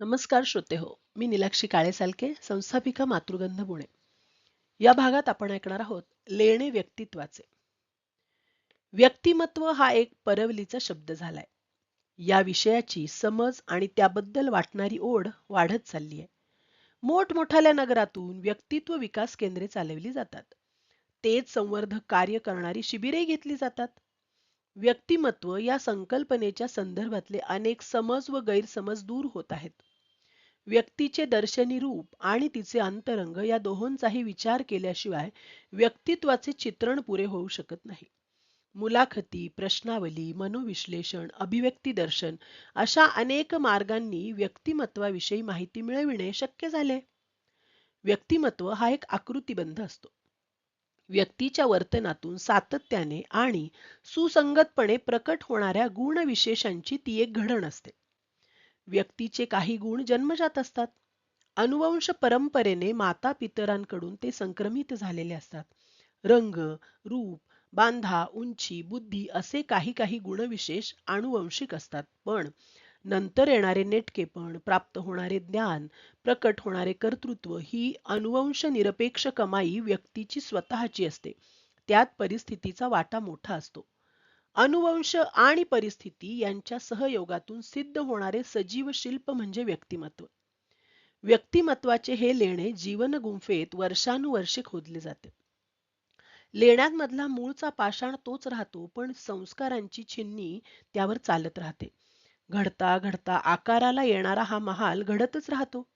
नमस्कार श्रोते हो मी निलाक्षी काळेसालके संस्थापिका मातृगंध पुणे या भागात आपण ऐकणार आहोत लेणे व्यक्तित्वाचे. व्यक्तिमत्व हा एक परवलीचा शब्द झालाय. या विषयाची समज आणि त्याबद्दल वाटणारी ओढ वाढत चालली आहे मोठमोठाल्या नगरातून व्यक्तित्व विकास केंद्रे चालवली जातात. तेच संवर्धक कार्य करणारी शिबिरे घेतली जातात. व्यक्तिमत्व या संकल्पनेच्या संदर्भातले अनेक समज व गैरसमज दूर होत आहेत. व्यक्तीचे दर्शनी रूप आणि तिचे अंतरंग या दोहोंचाही विचार केल्याशिवाय व्यक्तित्वाचे चित्रण पुरे होऊ शकत नाही. मुलाखती प्रश्नावली मनोविश्लेषण अभिव्यक्ती दर्शन अशा अनेक मार्गांनी व्यक्तिमत्वाविषयी माहिती मिळविणे शक्य झाले. व्यक्तिमत्व हा एक आकृतीबंध असतो. व्यक्तीच्या वर्तनातून सातत्याने आणि सुसंगतपणे प्रकट होणाऱ्या गुणविशेषांची ती एक घडण असते. व्यक्तीचे काही गुण जन्मजात असतात. अनुवंश परंपरेने माता पितरांकडून ते संक्रमित झालेले असतात. रंग रूप बांधा उंची बुद्धी असे काही काही गुणविशेष अनुवंशिक असतात. पण नंतर येणारे नेटकेपण प्राप्त होणारे ज्ञान प्रकट होणारे कर्तृत्व ही अनुवंश निरपेक्ष कमाई व्यक्तीची स्वतःची असते. त्यात परिस्थितीचा वाटा मोठा असतो. अनुवंश आणि परिस्थिती यांच्या सहयोगातून सिद्ध होणारे सजीव शिल्प म्हणजे व्यक्तिमत्व. व्यक्तिमत्वाचे हे लेणे जीवन गुंफेत वर्षानुवर्षे खोदले जाते. लेण्यांमधला मूळचा पाषाण तोच राहतो पण संस्कारांची छिन्नी त्यावर चालत राहते. घडता घडता आकाराला येणारा हा महाल घडतच राहतो.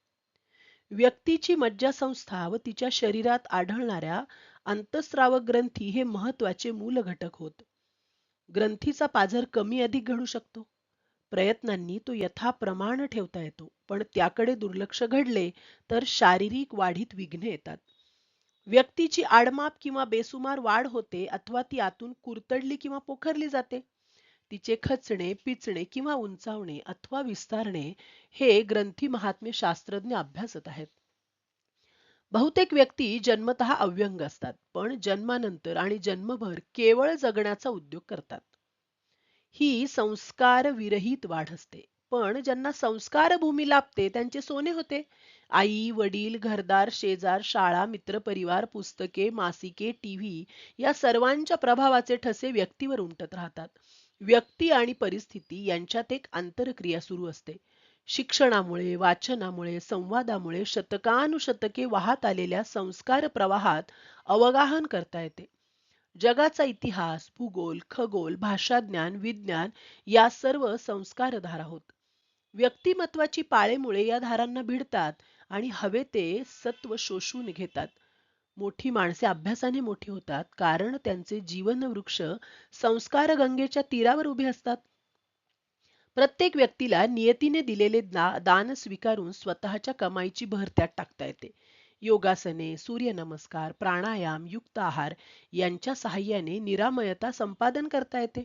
व्यक्तीची मज्जासंस्था व तिच्या शरीरात आढळणाऱ्या अंतस्रावक ग्रंथी हे महत्त्वाचे मूल घटक होत. ग्रंथीचा पाझर कमी अधिक घडू शकतो. प्रयत्नांनी तो यथाप्रमाण ठेवता येतो पण त्याकडे दुर्लक्ष घडले तर शारीरिक वाढीत विघ्ने येतात. व्यक्तीची आडमाप किंवा बेसुमार वाढ होते अथवा ती आतून कुरतडली किंवा पोखरली जाते. तिचे खचणे पिचणे किंवा उंचावणे अथवा विस्तारणे हे ग्रंथी महात्मे शास्त्रज्ञ अभ्यासत आहेत. बहुतेक व्यक्ती जन्मत अव्यंग असतात पण जन्मानंतर आणि जन्मभर केवळ जगण्याचा उद्योग करतात. ही संस्कार विरहित वाढ असते पण ज्यांना संस्कार भूमी लाभते त्यांचे सोने होते. आई वडील घरदार शेजार शाळा मित्रपरिवार पुस्तके मासिके टीव्ही या सर्वांच्या प्रभावाचे ठसे व्यक्तीवर उमटत राहतात. व्यक्ती आणि परिस्थिती यांच्यात एक आंतरक्रिया सुरू असते. शिक्षणामुळे वाचनामुळे संवादामुळे शतकानुशतके वाहत आलेल्या संस्कार प्रवाहात अवगाहन करता येते. जगाचा इतिहास भूगोल खगोल भाषाज्ञान विज्ञान या सर्व संस्कार धारा होत. व्यक्तिमत्वाची पाळेमुळे या धारांना भिडतात आणि हवे ते सत्व शोषून घेतात. मोठी माणसे अभ्यासाने मोठी होतात कारण त्यांचे जीवन वृक्ष संस्कार गंगेच्या तीरावर उभे असतात. प्रत्येक व्यक्तीला नियतीने दिलेले दान स्वीकारून स्वतःच्या कमाईची भर त्यात टाकता येते. योगासने सूर्यनमस्कार प्राणायाम युक्त आहार यांच्या सहाय्याने निरामयता संपादन करता येते.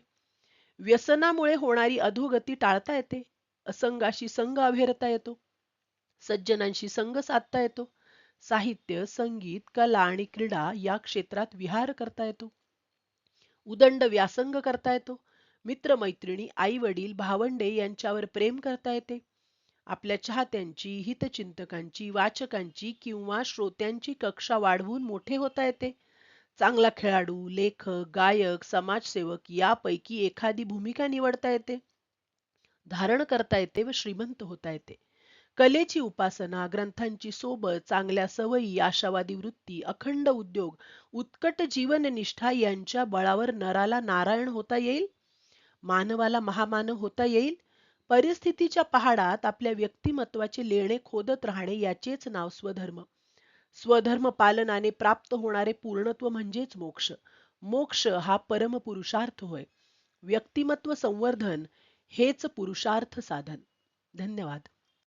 व्यसनामुळे होणारी अधोगती टाळता येते. असंगाशी संघ अभेरता येतो. सज्जनांशी संघ साधता येतो. साहित्य संगीत कला आणि क्रीडा या क्षेत्रात विहार करता येतो. उदंड व्यासंग करता येतो. मित्रमैत्रिणी आई वडील भावंडे यांच्यावर प्रेम करता येते. आपल्या चाहत्यांची हितचिंतकांची वाचकांची किंवा श्रोत्यांची कक्षा वाढवून मोठे होता येते. चांगला खेळाडू लेखक गायक समाजसेवक यापैकी एखादी भूमिका निवडता येते. धारण करता येते व श्रीमंत होता येते. कलेची उपासना ग्रंथांची सोबत चांगल्या सवयी आशावादी वृत्ती अखंड उद्योग उत्कट जीवननिष्ठा यांच्या बळावर नराला नारायण होता येईल? मानवाला महामानव होता येईल? परिस्थितीच्या पहाडात आपल्या व्यक्तिमत्वाचे लेणे खोदत राहणे याचेच नाव स्वधर्म. स्वधर्म पालनाने प्राप्त होणारे पूर्णत्व म्हणजेच मोक्ष. मोक्ष हा परम पुरुषार्थ होय. व्यक्तिमत्व संवर्धन हेच पुरुषार्थ साधन. धन्यवाद.